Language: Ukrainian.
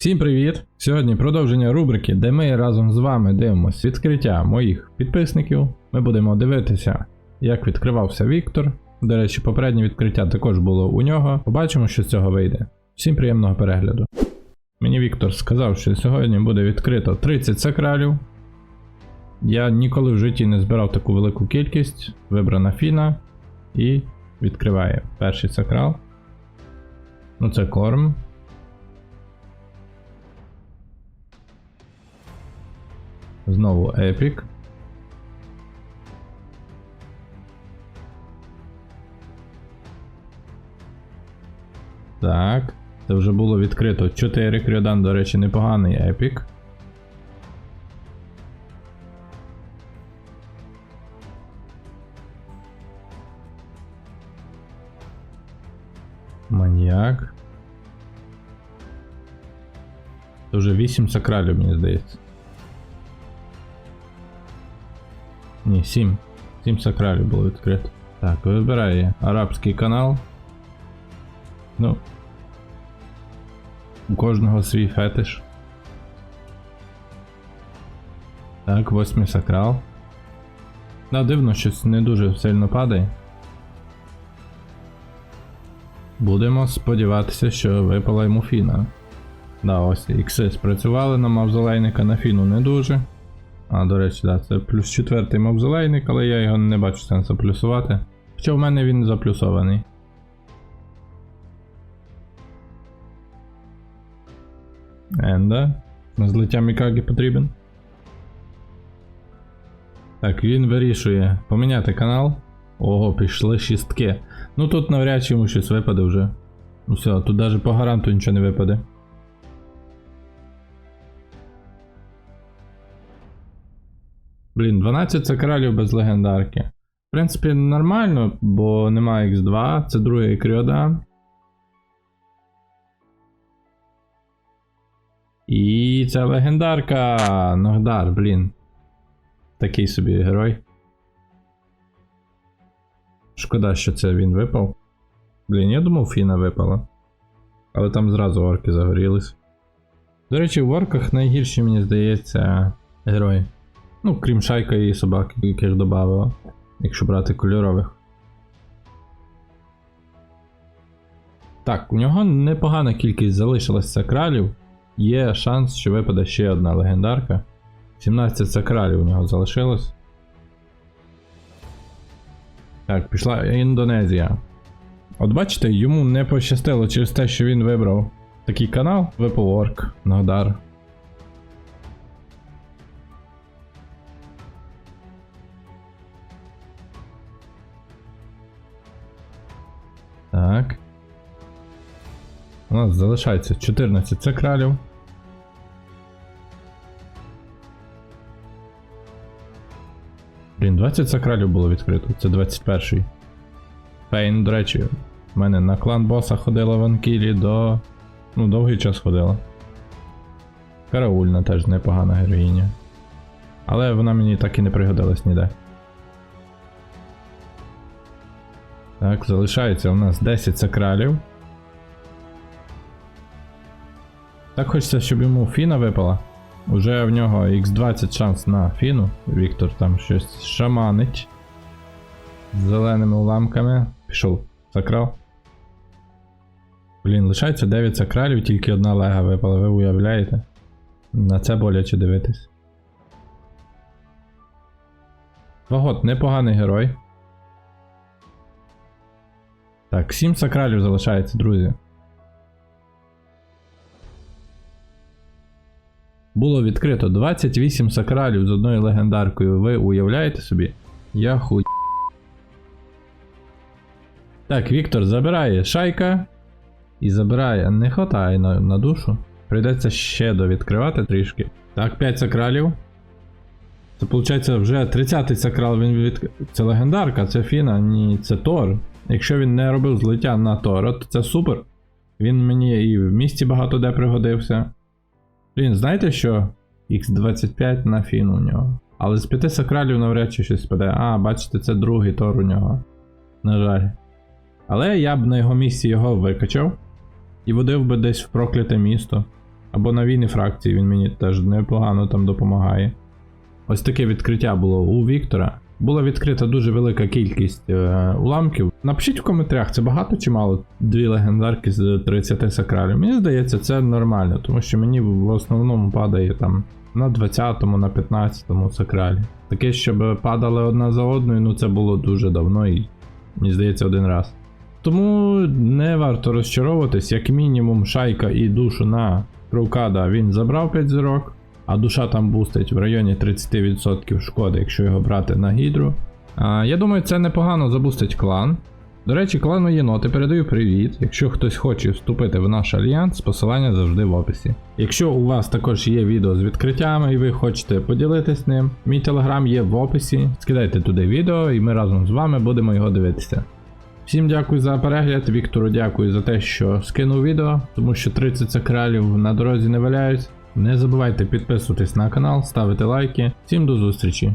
Всім привіт! Сьогодні продовження рубрики, де ми разом з вами дивимося відкриття моїх підписників. Ми будемо дивитися, як відкривався Віктор. До речі, попереднє відкриття також було у нього. Побачимо, що з цього вийде. Всім приємного перегляду. Мені Віктор сказав, що сьогодні буде відкрито 30 сакралів. Я ніколи в житті не збирав таку велику кількість. Вибрана фіна і відкриває перший сакрал. Ну, це корм. Знову епік. Так. Це вже було відкрито 4 крyoдан, до речі, непоганий епік. Маньяк. Це вже 8 сакралів, мені здається. Ні, 7. 7 сакралів було відкрито. Так, вибирає арабський канал. Ну. У кожного свій фетиш. Так, восьмий сакрал. Да, дивно, щось не дуже сильно падає. Будемо сподіватися, що випала йому фіна. Да, ось ікси спрацювали на мавзолейника, на фіну не дуже. А, до речі, да, це плюс четвертий мавзолейник, але я його не бачу сенсу плюсувати. Хоча в мене він заплюсований. Енда. Злиття Мікагі потрібен. Так, він вирішує поміняти канал. Ого, пішли шістки. Ну тут навряд чи йому щось випаде вже. Ну все, тут навіть по гаранту нічого не випаде. Блін, 12 це коралів без легендарки. В принципі, нормально, бо немає X2, це другий кріодан. І це легендарка. Ногдар, блін. Такий собі герой. Шкода, що це він випав. Блін, я думав, Фіна випала. Але там зразу орки загорілись. До речі, в орках найгірші, мені здається, герої. Ну, крім шайка і собак, яких додавила, якщо брати кольорових. Так, у нього непогана кількість залишилась сакралів. Є шанс, що випаде ще одна легендарка. 17 сакралів у нього залишилось. Так, пішла Індонезія. От бачите, йому не пощастило через те, що він вибрав такий канал, випав орк, Нагдар. Так. У нас залишається 14 сакралів. Блін, 20 сакралів було відкрито, це 21-й. Пейн, до речі, в мене на клан боса ходила в Анкілі до. Ну, довгий час ходила. Караульна теж непогана героїня. Але вона мені так і не пригодилась ніде. Так, залишається у нас 10 сакралів. Так хочеться, щоб йому Фіна випала. Уже в нього X20 шанс на Фіну. Віктор там щось шаманить. З зеленими уламками. Пішов сакрал. Блін, лишається 9 сакралів, тільки одна лега випала, ви уявляєте? На це боляче дивитись. Вагот, непоганий герой. Так, 7 сакралів залишається, друзі. Було відкрито 28 сакралів з одною легендаркою. Ви уявляєте собі? Я хуй. Так, Віктор забирає шайка. І забирає. Не хватає на, на душу. Прийдеться ще довідкривати трішки. Так, 5 сакралів. Це виходить вже 30-й сакрал він від... Це легендарка, це Фіна, ні, це Тор. Якщо він не робив злиття на Тора, то це супер. Він мені і в місті багато де пригодився. Блін, знаєте що? Х25 на фін у нього. Але з 5 сакралів навряд чи щось спаде. А, бачите, це другий тор у нього. На жаль. Але я б на його місці його викачав. І водив би десь в прокляте місто. Або на війни фракції він мені теж непогано там допомагає. Ось таке відкриття було у Віктора. Була відкрита дуже велика кількість е, уламків. Напишіть в коментарях, це багато чи мало? Дві легендарки з 30 сакралів. Мені здається, це нормально, тому що мені в основному падає там на 20-му, на 15-му сакралі. Таке, щоб падали одна за одною, ну це було дуже давно і мені здається один раз. Тому не варто розчаровуватись, як мінімум шайка і душу на Кровкада він забрав 5 зірок, а душа там бустить в районі 30% шкоди, якщо його брати на гідру. А, я думаю, це непогано забустить клан. До речі, клану єноти передаю привіт. Якщо хтось хоче вступити в наш альянс, посилання завжди в описі. Якщо у вас також є відео з відкриттями і ви хочете поділитись ним, мій телеграм є в описі. Скидайте туди відео і ми разом з вами будемо його дивитися. Всім дякую за перегляд. Віктору дякую за те, що скинув відео, тому що 30 сакралів на дорозі не валяють. Не забувайте підписуватись на канал, ставити лайки. Всім до зустрічі!